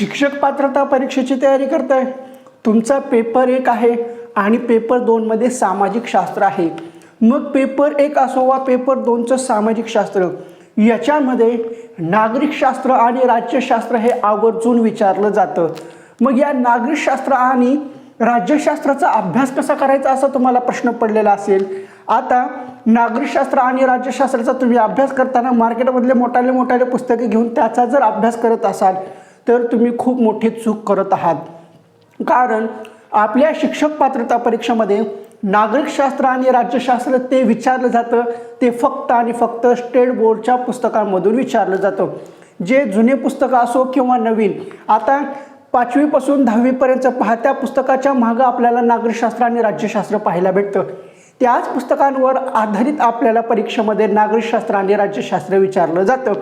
शिक्षक पात्रता परीक्षेची तयारी करताय? तुमचा पेपर एक आहे आणि पेपर दोनमध्ये सामाजिक शास्त्र आहे. मग पेपर एक असो वा पेपर दोनचं सामाजिक शास्त्र. याच्यामध्ये नागरिकशास्त्र आणि राज्यशास्त्र हे आवर्जून विचारलं जातं. मग या नागरिकशास्त्र आणि राज्यशास्त्राचा अभ्यास कसा करायचा असा तुम्हाला प्रश्न पडलेला असेल. आता नागरिकशास्त्र आणि राज्यशास्त्राचा तुम्ही अभ्यास करताना मार्केटमधले मोठाले मोठाले पुस्तके घेऊन त्याचा जर अभ्यास करत असाल तर तुम्ही खूप मोठी चूक करत आहात. कारण आपल्या शिक्षक पात्रता परीक्षेमध्ये नागरिकशास्त्र आणि राज्यशास्त्र ते विचारलं जातं. ते फक्त आणि फक्त स्टेट बोर्डच्या पुस्तकांमधून विचारलं जातं. जे जुने पुस्तकं असो किंवा नवीन आता पाचवीपासून दहावीपर्यंत पाहत्या पुस्तकाच्या मागं आपल्याला नागरिकशास्त्र आणि राज्यशास्त्र पाहायला भेटतं. त्याच पुस्तकांवर आधारित आपल्याला परीक्षेमध्ये नागरिकशास्त्र आणि राज्यशास्त्र विचारलं जातं.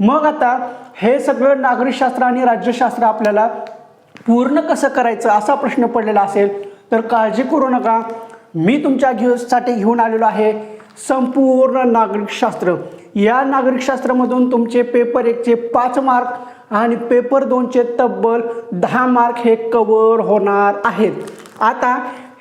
मग आता हे सगळं नागरिकशास्त्र आणि राज्यशास्त्र आपल्याला पूर्ण कसं करायचं असा प्रश्न पडलेला असेल तर काळजी करू नका. मी तुमच्या घेऊसाठी घेऊन आलेलो आहे संपूर्ण नागरिकशास्त्र. या नागरिकशास्त्रामधून तुमचे पेपर एकचे पाच मार्क आणि पेपर दोनचे तब्बल दहा मार्क हे कवर होणार आहेत. आता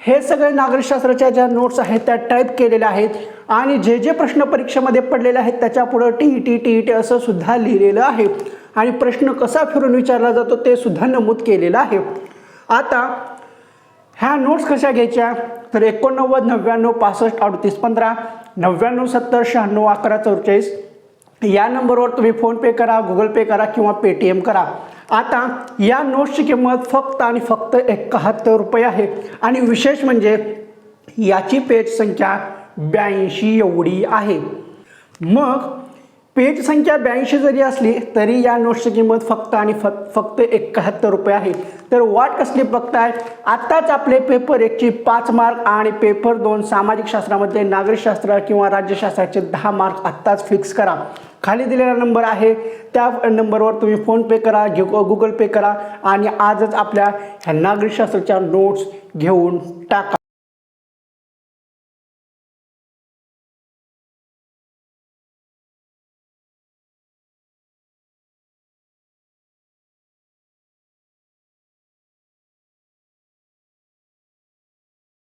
हे सगळे नागरिकशास्त्राच्या ज्या नोट्स आहेत त्या टाईप केलेल्या आहेत. आणि जे जे प्रश्न परीक्षेमध्ये पडलेले आहेत त्याच्यापुढं T E T T E T असं सुद्धा लिहिलेलं आहे. आणि प्रश्न कसा फिरून विचारला जातो ते सुद्धा नमूद केलेलं आहे. आता ह्या नोट्स कशा घ्यायच्या? तर एकोणनव्वद नव्याण्णव पासष्ट अडतीस पंधरा नव्याण्णव सत्तर शहाण्णव अकरा चौवेचाळीस या नंबरवर तुम्ही फोनपे करा गुगल पे करा किंवा पेटीएम करा. आता या नोट्सची किंमत फक्त आणि फक्त एकाहत्तर रुपये आहे. आणि विशेष म्हणजे याची पेज संख्या ब्याऐंशी एवढी आहे. मग पेज संख्या ब्याऐंशी जरी असली तरी या नोट्सची किंमत फक्त आणि फक्त फक्त एकाहत्तर रुपये आहे. तर वाट कसली बघताय? आत्ताच आपले पेपर एकची पाच मार्क आणि पेपर दोन सामाजिक शास्त्रामध्ये नागरिकशास्त्र किंवा राज्यशास्त्राचे दहा मार्क आत्ताच फिक्स करा. खाली दिलेला नंबर आहे. त्या नंबरवर तुम्ही फोनपे करा घे गुगल पे करा आणि आजच आपल्या ह्या नागरिकशास्त्राच्या नोट्स घेऊन टाका.